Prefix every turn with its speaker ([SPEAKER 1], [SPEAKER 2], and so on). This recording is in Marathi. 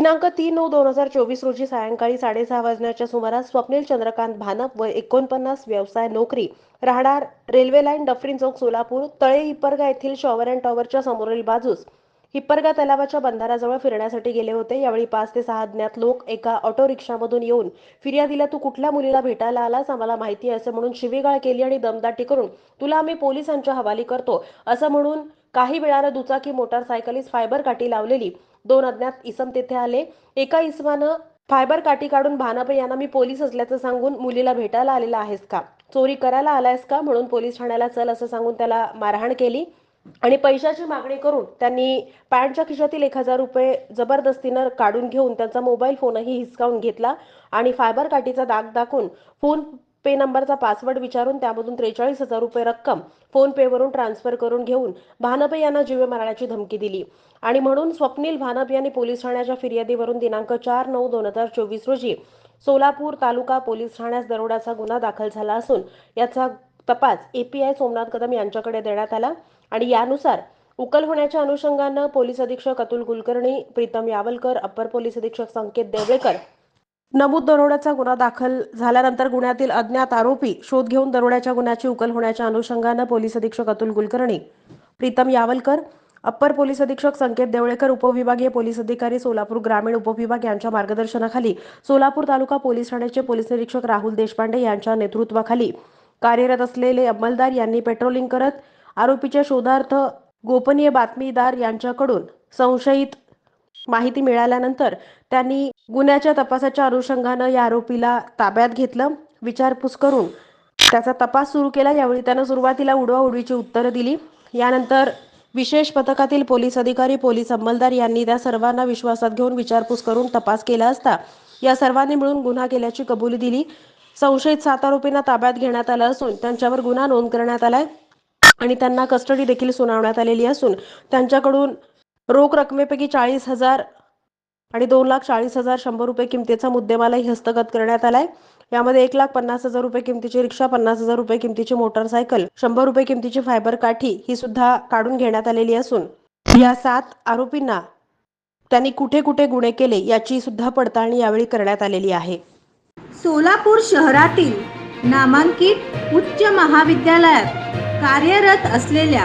[SPEAKER 1] दिनांक तीन नऊ दोन हजार चोवीस रोजी सायंकाळी साडेसहा वाजण्याच्या सुमारास स्वप्नील चंद्रकांत भानप व एकोणपन्नास व्यवसाय नोकरी राहणार railway line Dufferin Chowk Solapur Tale Hipparga येथील शॉवर अँड टॉवरच्या समोरील बाजूस. हिप्परगा तलावाच्या बंधाराजवळ फिरण्यासाठी गेले होते. यावेळी पाच ते सहा अज्ञात लोक एका ऑटो रिक्षामधून येऊन फिर्यादीला तू कुठल्या मुलीला भेटायला आलास? आम्हाला माहिती आहे असं म्हणून शिवीगाळ केली आणि दमदाटी करून तुला आम्ही पोलिसांच्या हवाली करतो असं म्हणून काही वेळानं दुचाकी मोटारसायकलीस फायबर काठी लावलेली दोन अज्ञात इसम तेथे आले. एका इसमानं फायबर काठी काढून भानापे यांना मी पोलीस असल्याचं सांगून मुलीला भेटायला आलेला आहेस का? चोरी करायला आलायस का? म्हणून पोलीस ठाण्याला चल असं सांगून त्याला मारहाण केली. आणि पैशाची मागणी करून त्यांनी पॅन्टच्या खिशातील एक हजार रुपये जबरदस्तीनं काढून घेऊन त्यांचा मोबाईल फोनही हिसकावून घेतला आणि फायबर काठीचा दाग दाखवून फोन पे नंबरचा पासवर्ड विचारून त्यामधून त्रेचाळीस हजार रुपये रक्कम फोन पेवरून ट्रान्सफर करून घेऊन भानपे यांना जीवे मारण्याची धमकी दिली. आणि म्हणून स्वप्नील भानप यांनी पोलीस ठाण्याच्या फिर्यादीवरून दिनांक चार नऊ दोन हजार चोवीस रोजी सोलापूर तालुका पोलीस ठाण्यास दरोड्याचा गुन्हा दाखल झाला असून याचा तपास एपीआय सोमनाथ कदम यांच्याकडे देण्यात आला आणि यानुसार उकल होण्याच्या अनुषंगानं पोलीस अधीक्षक अतुल कुलकर्णी प्रीतम यावलकर अप्पर पोलीस अधीक्षक संकेत देवळेकर नमूद दरोड्याचा गुन्हा दाखल झाल्यानंतर गुन्ह्यातील अज्ञात आरोपी शोध घेऊन दरोड्याच्या गुन्ह्याची उकल होण्याच्या अनुषंगानं पोलीस अधीक्षक अतुल कुलकर्णी प्रीतम यावलकर अप्पर पोलीस अधीक्षक संकेत देवळेकर उपविभागीय पोलीस अधिकारी सोलापूर ग्रामीण उपविभाग यांच्या मार्गदर्शनाखाली सोलापूर तालुका पोलीस ठाण्याचे पोलीस निरीक्षक राहुल देशपांडे यांच्या नेतृत्वाखाली कार्यरत असलेले अंमलदार यांनी पेट्रोलिंग करत आरोपीच्या शोधार्थ गोपनीय बातमीदार यांच्याकडून संशयित माहिती मिळाल्यानंतर त्यांनी गुन्ह्याच्या तपासाच्या अनुषंगानं या आरोपीला ताब्यात घेतलं विचारपूस करून त्याचा तपास सुरू केला. यावेळी त्यानं सुरुवातीला उडवाउडवीची उत्तरं दिली. यानंतर विशेष पथकातील पोलीस अधिकारी पोलीस अंमलदार यांनी त्या सर्वांना विश्वासात घेऊन विचारपूस करून तपास केला असता या सर्वांनी मिळून गुन्हा केल्याची कबुली दिली. संशयित सात आरोपींना ताब्यात घेण्यात आलं असून त्यांच्यावर गुन्हा नोंद करण्यात आलाय आणि त्यांना कस्टडी देखील सुनावण्यात आलेली असून त्यांच्याकडून रोख रकमेपैकी चाळीस हजार आणि दोन लाख चाळीस हजार शंभर रुपये किमतीचा मुद्देमालही हस्तगत करण्यात आलाय. यामध्ये एक लाख पन्नास हजार रुपये किमतीची रिक्षा पन्नास हजार रुपये किमतीची मोटरसायकल शंभर रुपये किमतीची फायबर काठी ही सुद्धा काढून घेण्यात आलेली असून या सात आरोपींना त्यांनी कुठे कुठे गुन्हे केले याची सुद्धा पडताळणी यावेळी करण्यात आलेली आहे.
[SPEAKER 2] सोलापूर शहरातील नामांकित उच्च महाविद्यालयात कार्यरत असलेल्या